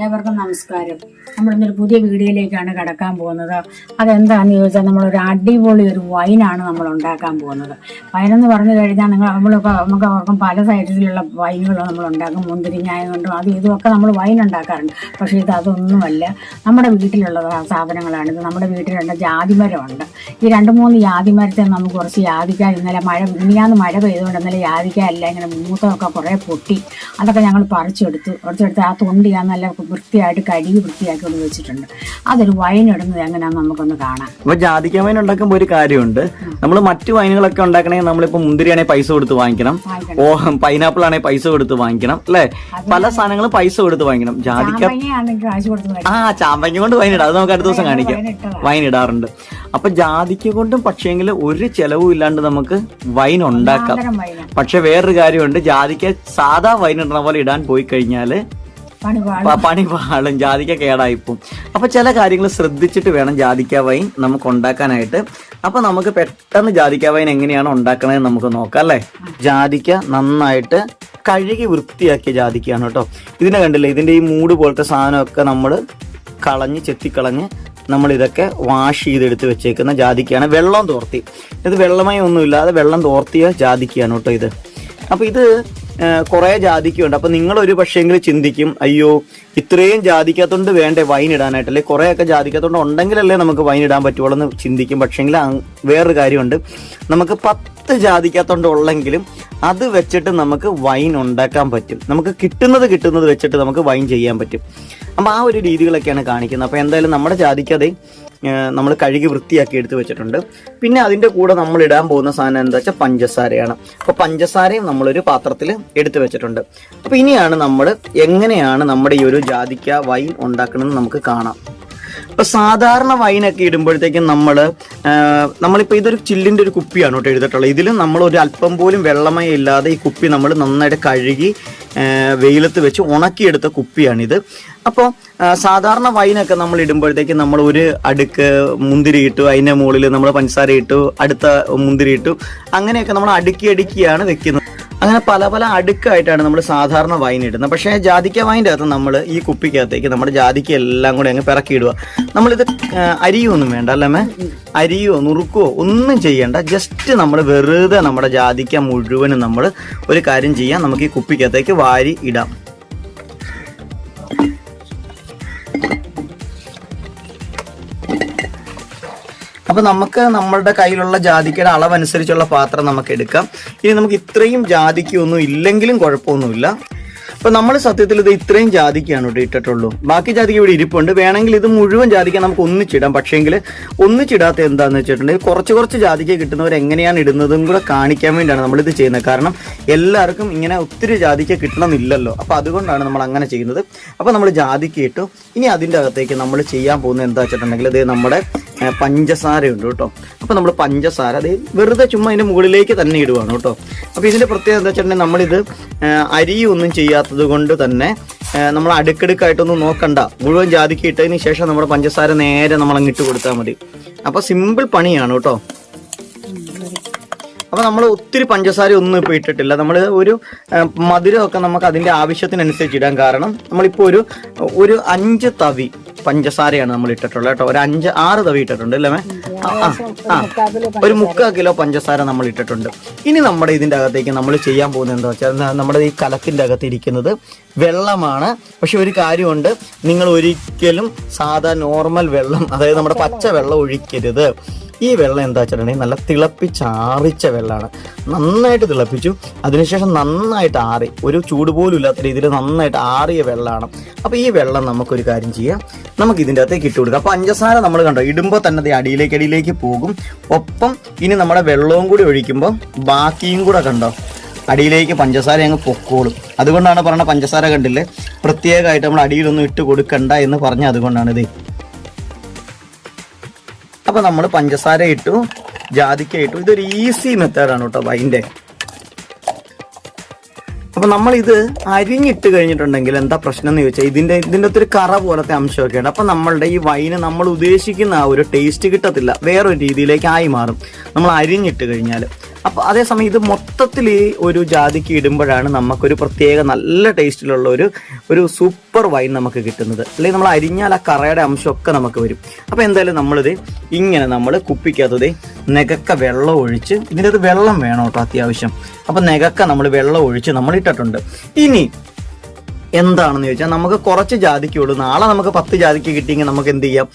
ഏവർക്കും നമസ്കാരം. നമ്മൾ ഇന്നൊരു പുതിയ വീഡിയോയിലേക്കാണ് കടക്കാൻ പോകുന്നത്. അതെന്താണെന്ന് ചോദിച്ചാൽ നമ്മളൊരു അടിപൊളി ഒരു വൈനാണ് നമ്മൾ ഉണ്ടാക്കാൻ പോകുന്നത്. വൈനെന്ന് പറഞ്ഞു കഴിഞ്ഞാൽ നിങ്ങൾ നമ്മളൊക്കെ നമുക്ക് അവർക്കും പല സൈസിലുള്ള വൈനുകൾ നമ്മൾ ഉണ്ടാക്കും. മുന്തിരിങ്ങായ കൊണ്ടും അതും ഇതുമൊക്കെ നമ്മൾ വൈൻ ഉണ്ടാക്കാറുണ്ട്. പക്ഷേ ഇത് അതൊന്നുമല്ല. നമ്മുടെ വീട്ടിലുള്ള സാധനങ്ങളാണിത് നമ്മുടെ വീട്ടിലുള്ള ജാതിമരമുണ്ട്. ഈ രണ്ട് മൂന്ന് ജാതിമരത്തെ നമുക്ക് കുറച്ച് യാതിക്ക ഇന്നലെ മഴ മിനിയാന്ന് മഴ പെയ്തുകൊണ്ട് ഇന്നലെ യാതിക്ക അല്ല ഇങ്ങനെ മൂത്തമൊക്കെ കുറേ പൊട്ടി. അതൊക്കെ ഞങ്ങൾ പറിച്ചെടുത്തു. പറിച്ചെടുത്ത് ആ തൊണ്ടി ഞാൻ നല്ല വൃത്തിയായിട്ട് കഴുകി വൃത്തിയാക്കി കൊണ്ട് വെച്ചിട്ടുണ്ട്. അതൊരു വൈൻ ഇടുന്നത് എങ്ങനെയാണെന്ന് നമുക്കൊന്ന് കാണാം. അപ്പൊ ജാതിക്ക വൈൻ ഉണ്ടാക്കുമ്പോൾ ഒരു കാര്യമുണ്ട്. നമ്മൾ മറ്റു വൈനുകളൊക്കെ ഉണ്ടാക്കണമെങ്കിൽ നമ്മളിപ്പോ മുന്തിരിയാണെങ്കിൽ പൈസ കൊടുത്ത് വാങ്ങിക്കണം. ഓ പൈനാപ്പിൾ ആണെങ്കിൽ പൈസ കൊടുത്ത് വാങ്ങിക്കണം അല്ലെ? പല സാധനങ്ങളും പൈസ കൊടുത്ത് വാങ്ങിക്കണം. ജാതിക്ക ആ ചാമ്പങ്ങ കൊണ്ട് വൈൻ ഇടാം. അത് നമുക്ക് അടുത്ത ദിവസം കാണിക്കാം. വൈൻ ഇടാറുണ്ട്. അപ്പൊ ജാതിക്ക കൊണ്ടും പക്ഷേങ്കിൽ ഒരു ചെലവും ഇല്ലാണ്ട് നമുക്ക് വൈൻ ഉണ്ടാക്കാം. പക്ഷെ വേറൊരു കാര്യമുണ്ട്. ജാതിക്ക സാധാ വൈൻ ഇടുന്ന പോലെ ഇടാൻ പോയി കഴിഞ്ഞാൽ പണി പാളും. ജാതിക്ക കേടായിപ്പും അപ്പൊ ചില കാര്യങ്ങൾ ശ്രദ്ധിച്ചിട്ട് വേണം ജാതിക്ക വൈൻ നമുക്ക് ഉണ്ടാക്കാനായിട്ട്. അപ്പൊ നമുക്ക് പെട്ടെന്ന് ജാതിക്ക വൈൻ എങ്ങനെയാണ് ഉണ്ടാക്കണതെന്ന് നമുക്ക് നോക്കാം അല്ലേ? ജാതിക്ക നന്നായിട്ട് കഴുകി വൃത്തിയാക്കിയ ജാതിക്കയാണ് കേട്ടോ. ഇതിനെ കണ്ടില്ലേ? ഇതിന്റെ ഈ മൂട് പോലത്തെ സാധനമൊക്കെ നമ്മൾ കളഞ്ഞ് ചെത്തിക്കളഞ്ഞ് നമ്മൾ ഇതൊക്കെ വാഷ് ചെയ്തെടുത്ത് വെച്ചേക്കുന്ന ജാതിക്കയാണ്. വെള്ളം തോർത്തി. ഇത് വെള്ളമായി ഒന്നുമില്ലാതെ വെള്ളം തോർത്തിയ ജാതിക്കയാണ് കേട്ടോ ഇത്. അപ്പൊ ഇത് കുറെ ജാതിക്കുണ്ട്. അപ്പൊ നിങ്ങൾ ഒരു പക്ഷേങ്കിൽ ചിന്തിക്കും അയ്യോ ഇത്രയും ജാതിക്കത്തോണ്ട് വേണ്ടേ വൈൻ ഇടാനായിട്ട്. അല്ലെ കുറെയൊക്കെ ജാതിക്കത്തോണ്ട് ഉണ്ടെങ്കിലല്ലേ നമുക്ക് വൈൻ ഇടാൻ പറ്റുള്ളൂ എന്ന് ചിന്തിക്കും പക്ഷേങ്കിൽ വേറൊരു കാര്യമുണ്ട്. നമുക്ക് പത്ത് ജാതിക്കത്തോണ്ട് ഉള്ളെങ്കിലും അത് വെച്ചിട്ട് നമുക്ക് വൈൻ ഉണ്ടാക്കാൻ പറ്റും. നമുക്ക് കിട്ടുന്നത് കിട്ടുന്നത് വെച്ചിട്ട് നമുക്ക് വൈൻ ചെയ്യാൻ പറ്റും. അപ്പൊ ആ ഒരു രീതികളൊക്കെയാണ് കാണിക്കുന്നത്. അപ്പൊ എന്തായാലും നമ്മുടെ ജാതിക്കതേ നമ്മൾ കഴുകി വൃത്തിയാക്കി എടുത്ത് വെച്ചിട്ടുണ്ട്. പിന്നെ അതിന്റെ കൂടെ നമ്മൾ ഇടാൻ പോകുന്ന സാധനം എന്താ വെച്ചാൽ പഞ്ചസാരയാണ്. അപ്പോൾ പഞ്ചസാരയും നമ്മളൊരു പാത്രത്തിൽ എടുത്തു വെച്ചിട്ടുണ്ട്. അപ്പോൾ ഇനിയാണ് നമ്മൾ എങ്ങനെയാണ് നമ്മുടെ ഈ ഒരു ജാതിക്ക വൈൻ ഉണ്ടാക്കണമെന്ന് നമുക്ക് കാണാം. ഇപ്പൊ സാധാരണ വൈനൊക്കെ ഇടുമ്പോഴത്തേക്കും നമ്മൾ നമ്മളിപ്പോൾ ഇതൊരു ചില്ലിന്റെ ഒരു കുപ്പിയാണ് കേട്ടോ എഴുതിട്ടുള്ളത് ഇതിൽ നമ്മൾ ഒരു അല്പം പോലും വെള്ളമയ ഇല്ലാതെ ഈ കുപ്പി നമ്മൾ നന്നായിട്ട് കഴുകി വെയിലത്ത് വെച്ച് ഉണക്കിയെടുത്ത കുപ്പിയാണിത്. അപ്പോൾ സാധാരണ വൈനൊക്കെ നമ്മൾ ഇടുമ്പോഴത്തേക്കും നമ്മൾ ഒരു അടുക്ക് മുന്തിരി ഇട്ടു അതിന്റെ മുകളിൽ നമ്മൾ പഞ്ചസാര ഇട്ടു അടുത്ത മുന്തിരി ഇട്ടു അങ്ങനെയൊക്കെ നമ്മൾ അടുക്കി അടുക്കിയാണ് വെക്കുന്നത്. അങ്ങനെ പല പല അടുക്കായിട്ടാണ് നമ്മൾ സാധാരണ വൈൻ ഇടുന്നത്. പക്ഷേ ജാതിക്ക വൈന്റെ അകത്ത് നമ്മൾ ഈ കുപ്പിക്കകത്തേക്ക് നമ്മുടെ ജാതിക്ക എല്ലാം കൂടി അങ്ങ് പിറക്കിയിടുക. നമ്മളിത് അരിയൊന്നും വേണ്ട അല്ലേ അരിയോ നുറുക്കോ ഒന്നും ചെയ്യേണ്ട. ജസ്റ്റ് നമ്മൾ വെറുതെ നമ്മുടെ ജാതിക്ക മുഴുവനും നമ്മൾ ഒരു കാര്യം ചെയ്യാം. നമുക്ക് ഈ കുപ്പിക്കകത്തേക്ക് വാരി ഇടാം. അപ്പൊ നമുക്ക് നമ്മളുടെ കയ്യിലുള്ള ജാതിക്കയുടെ അളവനുസരിച്ചുള്ള പാത്രം നമുക്ക് എടുക്കാം. ഇനി നമുക്ക് ഇത്രയും ജാതിക്കൊന്നും ഇല്ലെങ്കിലും കുഴപ്പമൊന്നുമില്ല. അപ്പോൾ നമ്മൾ സത്യത്തിൽ ഇത് ഇത്രയും ജാതിക്കാണ് ഇവിടെ ഇട്ടിട്ടുള്ളൂ. ബാക്കി ജാതിക്ക് ഇവിടെ ഇരിപ്പുണ്ട്. വേണമെങ്കിൽ ഇത് മുഴുവൻ ജാതിക്ക നമുക്ക് ഒന്നിച്ചിടാം. പക്ഷേങ്കിൽ ഒന്നിച്ചിടാത്ത എന്താന്ന് വെച്ചിട്ടുണ്ടെങ്കിൽ കുറച്ച് കുറച്ച് ജാതിക്ക കിട്ടുന്നവർ എങ്ങനെയാണ് ഇടുന്നതും കൂടെ കാണിക്കാൻ വേണ്ടിയാണ് നമ്മളിത് ചെയ്യുന്നത്. കാരണം എല്ലാവർക്കും ഇങ്ങനെ ഒത്തിരി ജാതിക്ക കിട്ടണമെന്നില്ലല്ലോ. അപ്പോൾ അതുകൊണ്ടാണ് നമ്മൾ അങ്ങനെ ചെയ്യുന്നത്. അപ്പോൾ നമ്മൾ ജാതിക്ക ഇട്ടു. ഇനി അതിന്റെ അകത്തേക്ക് നമ്മൾ ചെയ്യാൻ പോകുന്നത് എന്താ വെച്ചിട്ടുണ്ടെങ്കിൽ ഇത് നമ്മുടെ പഞ്ചസാരയുണ്ട് കേട്ടോ. അപ്പോൾ നമ്മൾ പഞ്ചസാര അത് വെറുതെ ചുമ്മാ അതിന്റെ മുകളിലേക്ക് തന്നെ ഇടുവാണ് കേട്ടോ. അപ്പോൾ ഇതിന്റെ പ്രത്യേകത എന്താ വെച്ചിട്ടുണ്ടെങ്കിൽ നമ്മളിത് അരിയൊന്നും ചെയ്യാത്തത് കൊണ്ട് തന്നെ നമ്മൾ അടുക്കടുക്കായിട്ടൊന്നും നോക്കണ്ട. മുഴുവൻ ജാതിക്ക് ഇട്ടതിന് ശേഷം നമ്മുടെ പഞ്ചസാര നേരെ നമ്മൾ അങ്ങിട്ട് കൊടുത്താൽ മതി. അപ്പോൾ സിമ്പിൾ പണിയാണ് കേട്ടോ. അപ്പോൾ നമ്മൾ ഒത്തിരി പഞ്ചസാര ഒന്നും ഇപ്പോൾ ഇട്ടിട്ടില്ല. നമ്മൾ ഒരു മധുരമൊക്കെ നമുക്ക് അതിന്റെ ആവശ്യത്തിനനുസരിച്ച് ഇടാൻ കാരണം നമ്മളിപ്പോൾ ഒരു ഒരു അഞ്ച് തവി പഞ്ചസാരയാണ് നമ്മൾ ഇട്ടിട്ടുള്ളത് കേട്ടോ. ഒരു അഞ്ച് ആറ് തവി ഇട്ടിട്ടുണ്ട് അല്ലേ ആ ഒരു മുക്കാൽ കിലോ പഞ്ചസാര നമ്മൾ ഇട്ടിട്ടുണ്ട്. ഇനി നമ്മുടെ ഇതിന്റെ അകത്തേക്ക് നമ്മൾ ചെയ്യാൻ പോകുന്നത് എന്താ വെച്ചാൽ നമ്മുടെ ഈ കലത്തിന്റെ അകത്ത് ഇരിക്കുന്നത് വെള്ളമാണ്. പക്ഷെ ഒരു കാര്യമുണ്ട് നിങ്ങൾ ഒരിക്കലും സാധാ നോർമൽ വെള്ളം അതായത് നമ്മുടെ പച്ച വെള്ളം ഒഴിക്കരുത്. ഈ വെള്ളം എന്താ വെച്ചിട്ടുണ്ടെങ്കിൽ നല്ല തിളപ്പിച്ചാറിച്ച വെള്ളമാണ് നന്നായിട്ട് തിളപ്പിച്ചു. അതിനുശേഷം നന്നായിട്ട് ആറി. ഒരു ചൂട് പോലും ഇല്ലാത്ത രീതിയിൽ നന്നായിട്ട് ആറിയ വെള്ളമാണ് അപ്പോൾ ഈ വെള്ളം നമുക്കൊരു കാര്യം ചെയ്യാം. നമുക്ക് ഇതിന്റെ അകത്തേക്ക് ഇട്ട് കൊടുക്കാം. അപ്പോൾ പഞ്ചസാര നമ്മൾ കണ്ടോ ഇടുമ്പോൾ തന്നെ അടിയിലേക്ക് അടിയിലേക്ക് പോകും. ഒപ്പം ഇനി നമ്മുടെ വെള്ളവും കൂടി ഒഴിക്കുമ്പോൾ ബാക്കിയും കൂടെ കണ്ടോ അടിയിലേക്ക് പഞ്ചസാര അങ്ങ് പൊക്കോളും. അതുകൊണ്ടാണ് പറഞ്ഞ പഞ്ചസാര കണ്ടില്ലേ? പ്രത്യേകമായിട്ട് നമ്മൾ അടിയിലൊന്നും ഇട്ട് കൊടുക്കണ്ട എന്ന് പറഞ്ഞ അതുകൊണ്ടാണ് ഇത് അപ്പൊ നമ്മൾ പഞ്ചസാര ഇട്ടു ജാതിക്ക ഇട്ടു. ഇതൊരു ഈസി മെത്തേഡാണ് കേട്ടോ വൈന്റെ. അപ്പൊ നമ്മൾ ഇത് അരിഞ്ഞിട്ട് കഴിഞ്ഞിട്ടുണ്ടെങ്കിൽ എന്താ പ്രശ്നം എന്ന് ചോദിച്ചാൽ ഇതിന്റെ ഇതിന്റെ ഒത്തിരി കറ പോലത്തെ അംശമൊക്കെ ഉണ്ട്. അപ്പൊ നമ്മളുടെ ഈ വൈന് നമ്മൾ ഉദ്ദേശിക്കുന്ന ആ ഒരു ടേസ്റ്റ് കിട്ടത്തില്ല. വേറൊരു രീതിയിലേക്ക് ആയി മാറും. നമ്മൾ അരിഞ്ഞിട്ട് കഴിഞ്ഞാൽ അപ്പൊ അതേസമയം ഇത് മൊത്തത്തിൽ ഒരു ജാതിക്ക് ഇടുമ്പോഴാണ് നമുക്കൊരു പ്രത്യേക നല്ല ടേസ്റ്റിലുള്ള ഒരു ഒരു സൂപ്പർ വൈൻ നമുക്ക് കിട്ടുന്നത്. അല്ലെങ്കിൽ നമ്മൾ അരിഞ്ഞാൽ ആ കറയുടെ അംശമൊക്കെ നമുക്ക് വരും. അപ്പൊ എന്തായാലും നമ്മളിത് ഇങ്ങനെ നമ്മൾ കുപ്പിക്കകത്തത് നെകക്ക വെള്ളം ഒഴിച്ച് ഇതിന്റെ അത് വെള്ളം വേണം കേട്ടോ അത്യാവശ്യം. അപ്പൊ നെകക്ക നമ്മൾ വെള്ളം ഒഴിച്ച് നമ്മൾ ഇട്ടിട്ടുണ്ട്. ഇനി എന്താണെന്ന് ചോദിച്ചാൽ നമുക്ക് കുറച്ച് ജാതിക്കുള്ളൂ നാളെ നമുക്ക് പത്ത് ജാതിക്ക് കിട്ടിയെങ്കിൽ നമുക്ക് എന്ത് ചെയ്യാം?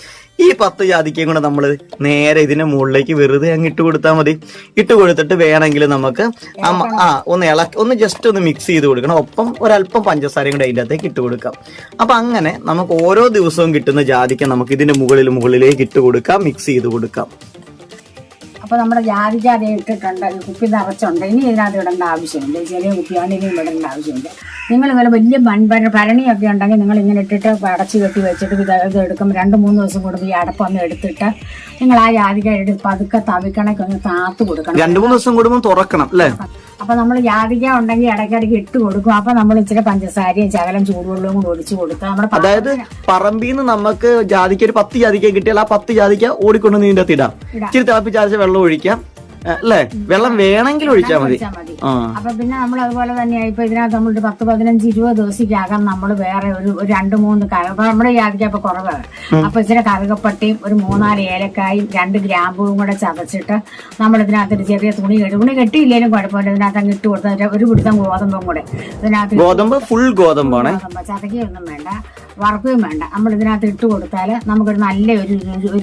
ഈ പത്ത് ജാതിക്കയും കൂടെ നമ്മൾ നേരെ ഇതിന്റെ മുകളിലേക്ക് വെറുതെ അങ്ങ് ഇട്ട് കൊടുത്താൽ മതി. ഇട്ട് കൊടുത്തിട്ട് വേണമെങ്കിൽ നമുക്ക് ആ ഒന്ന് ഇളക്കി ഒന്ന് ജസ്റ്റ് ഒന്ന് മിക്സ് ചെയ്ത് കൊടുക്കണം. ഒപ്പം ഒരല്പം പഞ്ചസാരയും കൂടെ അതിന്റെ അകത്തേക്ക് ഇട്ട് കൊടുക്കാം. അപ്പം അങ്ങനെ നമുക്ക് ഓരോ ദിവസവും കിട്ടുന്ന ജാതിക്ക നമുക്ക് ഇതിന്റെ മുകളിൽ മുകളിലേക്ക് ഇട്ട് കൊടുക്കാം മിക്സ് ചെയ്ത് കൊടുക്കാം. അപ്പൊ നമ്മുടെ ജാതിക്ക അത് ഇട്ടിട്ടുണ്ട് കുപ്പി നിറച്ചുണ്ട്. ഇനി ഇതിനകത്ത് ഇടേണ്ട ആവശ്യമില്ല. ചെറിയ കുപ്പിയാണ് ഇനി ഇടേണ്ട ആവശ്യമില്ല. നിങ്ങൾ ഇങ്ങനെ വലിയ മൺപര ഭരണിയൊക്കെ ഉണ്ടെങ്കിൽ നിങ്ങൾ ഇങ്ങനെ ഇട്ടിട്ട് അടച്ച് കെട്ടി വെച്ചിട്ട് ഇത് എടുക്കും രണ്ട് മൂന്ന് ദിവസം കൂടുമ്പോൾ ഈ അടപ്പൊന്ന് എടുത്തിട്ട് നിങ്ങൾ ആ ജാതിക്ക എടുത്ത് പതുക്കെ തവിക്കണക്ക് ഒന്ന് താത്ത് കൊടുക്കണം. രണ്ട് മൂന്ന് ദിവസം കൂടുമ്പോൾ തുറക്കണം അല്ലേ? അപ്പൊ നമ്മൾ ജാതിക്ക ഉണ്ടെങ്കിൽ ഇടയ്ക്കിടയ്ക്ക് ഇട്ട് കൊടുക്കും. അപ്പൊ നമ്മൾ ഇച്ചിരി പഞ്ചസാരയും ശകലം ചൂടുവെള്ളവും കൂടി ഒഴിച്ച് കൊടുക്കുക നമ്മുടെ അതായത് പറമ്പിന്ന് നിന്ന് നമുക്ക് ജാതിക്ക ഒരു പത്ത് ജാതിക്ക കിട്ടിയാൽ ആ പത്ത് ജാതിക്ക ഓടിക്കൊണ്ട് ഇടാം. ഇടാം. ഇച്ചിരി തിളപ്പിച്ചാർച്ച വെള്ളം ഒഴിക്കാം. ഏ, അല്ലേ? വെള്ളം വേണമെങ്കിൽ ഒഴിച്ചാൽ മതി. അപ്പൊ പിന്നെ നമ്മൾ അതുപോലെ തന്നെ ഇപ്പൊ ഇതിനകത്ത് നമ്മൾ പത്ത് പതിനഞ്ച് ഇരുപത് ദിവസത്തേക്കകം നമ്മൾ വേറെ ഒരു രണ്ട് മൂന്ന് അപ്പൊ നമ്മുടെ ജാതിക്ക അപ്പൊ കുറവാണ്. അപ്പൊ ഇച്ചിരി കറുകപ്പട്ടിയും ഒരു മൂന്നാൽ ഏലക്കായും രണ്ട് ഗ്രാമ്പുവും കൂടെ ചതച്ചിട്ട് നമ്മൾ ഇതിനകത്ത് ഒരു ചെറിയ തുണി കെട്ടി തുണി കെട്ടിയില്ലേലും കുഴപ്പമില്ല. ഇതിനകത്ത് അങ്ങ് ഇട്ട് കൊടുത്താൽ ഒരു പിടുത്തം ഗോതമ്പും കൂടെ. ഇതിനകത്ത് ഗോതമ്പ് ഫുൾ ഗോതമ്പാണ്. ഗോതമ്പ്. ചതക്കുകയൊന്നും വേണ്ട. വറക്കുകയും വേണ്ട. നമ്മൾ ഇതിനകത്ത് ഇട്ട് കൊടുത്താൽ നമുക്കൊരു നല്ല ഒരു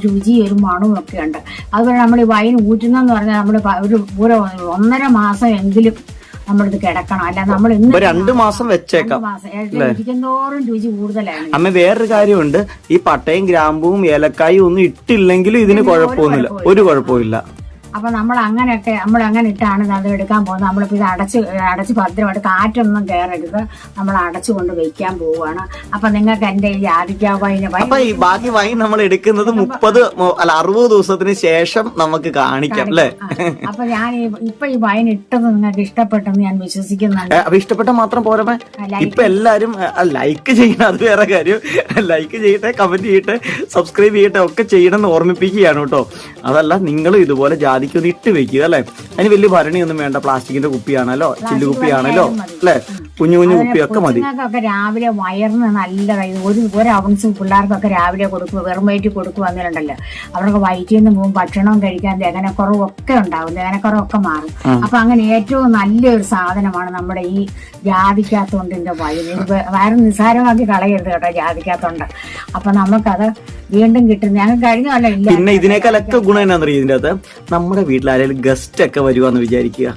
രുചി ഒരു മണവും ഒക്കെ ഉണ്ട്. അതുപോലെ നമ്മൾ ഈ വൈൻ ഊറ്റുന്നെന്ന് പറഞ്ഞാൽ നമ്മൾ ഒരു ഒരു ഒന്നര മാസം എങ്കിലും നമ്മളിത് കിടക്കണം. അല്ല നമ്മൾ ഇന്ന് രണ്ട് മാസം വെച്ചേക്കാം. ഇരിക്കുന്നോറും രുചി കൂടുതലാണ്. അമ്മ വേറൊരു കാര്യമുണ്ട്. ഈ പട്ടയും ഗ്രാമ്പുവും ഏലക്കായും ഒന്നും ഇട്ടില്ലെങ്കിലും ഇതിന് കുഴപ്പമൊന്നുമില്ല. ഒരു കുഴപ്പമില്ല. അപ്പൊ നമ്മൾ അങ്ങനെയൊക്കെ നമ്മൾ അങ്ങനെ ഇട്ടാണ് അത് എടുക്കാൻ പോകുന്നത്. നമ്മളിപ്പോ ഇത് അടച്ച് അടച്ച് ഭദ്രമായിട്ട് കാറ്റൊന്നും കയറരുത് നമ്മൾ അടച്ചു കൊണ്ട് വെക്കാൻ പോവുകയാണ്. അപ്പൊ നിങ്ങൾക്ക് എന്റെ ഈ വൈന് വൈൻ ഈ ബാക്കി വൈൻ നമ്മൾ എടുക്കുന്നത് മുപ്പത് അല്ല അറുപത് ദിവസത്തിന് ശേഷം നമുക്ക് കാണിക്കാം അല്ലേ. അപ്പൊ ഞാൻ ഇപ്പൊ ഈ വൈൻ ഇട്ടത് നിങ്ങൾക്ക് ഇഷ്ടപ്പെട്ടെന്ന് ഞാൻ വിശ്വസിക്കുന്നുണ്ട്. അപ്പൊ ഇഷ്ടപ്പെട്ട മാത്രം പോരമേ ഇപ്പൊ എല്ലാരും ലൈക്ക് ചെയ്യണം അത് വേറെ കാര്യം. ലൈക്ക് ചെയ്യട്ടെ കമന്റ് ചെയ്യട്ടെ സബ്സ്ക്രൈബ് ചെയ്യട്ടെ ഒക്കെ ചെയ്യണമെന്ന് ഓർമ്മിപ്പിക്കുകയാണ് കേട്ടോ. അതല്ല നിങ്ങളും ഇതുപോലെ ജാതിക്കൊന്ന് ഇട്ട് വെക്കുക അല്ലെ? അതിന് വലിയ ഭരണിയൊന്നും വേണ്ട. പ്ലാസ്റ്റിക്കിന്റെ കുപ്പിയാണല്ലോ ചില്ലുകുപ്പിയാണല്ലോ അല്ലെ? കുഞ്ഞു കുഞ്ഞു കുപ്പിയൊക്കെ മതി. കൊച്ചുങ്ങൾക്കൊക്കെ രാവിലെ വയറിന് നല്ലതായി ഒരു ഒരു ഔൺസ് പിള്ളേർക്കൊക്കെ രാവിലെ കൊടുക്കുക വെറും വയറ്റിൽ കൊടുക്കുക എന്നിട്ടുണ്ടല്ലോ അവർക്ക് വയറ്റിൽ നിന്ന് പോകും ഭക്ഷണം കഴിക്കാൻ ദഹനക്കുറവൊക്കെ ഉണ്ടാവും ദഹനക്കുറവൊക്കെ മാറും. അപ്പൊ അങ്ങനെ ഏറ്റവും നല്ലൊരു സാധനമാണ് നമ്മുടെ ഈ ജാതിക്കാത്തോണ്ടിന്റെ വയറ്. വയറ് നിസ്സാരമാക്കി കളയരുത് കേട്ടോ ജാതിക്കാത്തോണ്ട്. അപ്പൊ നമുക്കത് വീണ്ടും കിട്ടും. ഞങ്ങൾ കഴിഞ്ഞ കൊല്ലം ഇല്ല പിന്നെ ഇതിനേക്കാളൊക്കെ ഗുണം എന്നാന്നറിയോ ഇതിന്റെ അകത്ത്? നമ്മുടെ വീട്ടിൽ ആരെങ്കിലും ഗസ്റ്റ് ഒക്കെ വരുവാന്ന് വിചാരിക്കുക.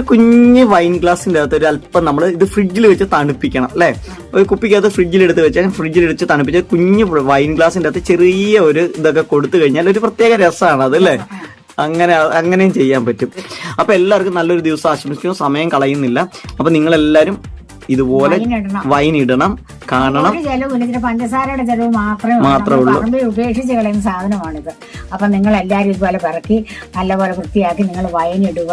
ഒരു കുഞ്ഞ് വൈൻ ഗ്ലാസിന്റെ അകത്ത് ഒരു അല്പം നമ്മൾ ഇത് ഫ്രിഡ്ജിൽ വെച്ച് തണുപ്പിക്കണം അല്ലെ? ഒരു കുപ്പിക്കകത്ത് ഫ്രിഡ്ജിൽ എടുത്ത് വെച്ചാൽ ഫ്രിഡ്ജിൽ വെച്ച് തണുപ്പിച്ച കുഞ്ഞ് വൈൻ ഗ്ലാസിന്റെ അകത്ത് ചെറിയ ഒരു ഇതൊക്കെ കൊടുത്തു കഴിഞ്ഞാൽ ഒരു പ്രത്യേക രസമാണ് അത് അല്ലേ? അങ്ങനെ അങ്ങനെയും ചെയ്യാൻ പറ്റും. അപ്പൊ എല്ലാവർക്കും നല്ലൊരു ദിവസം ആശംസിക്കുന്നു. സമയം കളയുന്നില്ല. അപ്പൊ നിങ്ങൾ എല്ലാരും ഇതുപോലെ വൈൻ ഇടണം. ചെലവില്ല ഇതിന് പഞ്ചസാരയുടെ ചെലവ് മാത്രമേ ഉള്ളൂ. മാത്രമേ ഉള്ളൂ. പറമ്പിൽ ഉപേക്ഷിച്ച് കളയുന്ന സാധനമാണിത്. അപ്പൊ നിങ്ങൾ എല്ലാവരും ഇതുപോലെ പിറക്കി നല്ലപോലെ വൃത്തിയാക്കി നിങ്ങൾ വയനിടുക.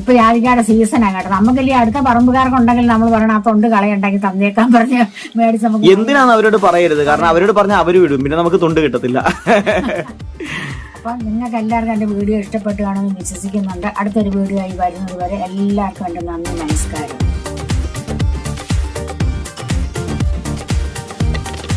ഇപ്പൊ യാതിക്കാട് സീസൺ ആണ് കേട്ടോ. നമുക്കല്ലേ അടുത്ത പറമ്പുകാർക്കുണ്ടെങ്കിൽ നമ്മൾ പറയണം ആ തൊണ്ട് കളയുണ്ടെങ്കിൽ തന്നേക്കാൻ പറഞ്ഞ് മേടിച്ച് നമുക്ക് എന്തിനാണ് അവരോട് പറയരുത്? കാരണം അവരോട് പറഞ്ഞാൽ അവർ വിടും. പിന്നെ നമുക്ക് തൊണ്ട് കിട്ടത്തില്ല. അപ്പൊ നിങ്ങൾക്ക് എല്ലാവർക്കും എന്റെ വീഡിയോ ഇഷ്ടപ്പെട്ടു കാണുമെന്ന് വിശ്വസിക്കുന്നുണ്ട്. അടുത്തൊരു വീഡിയോ ആയി വരുന്നത് വരെ എല്ലാവർക്കും എന്റെ നന്ദി നമസ്കാരം.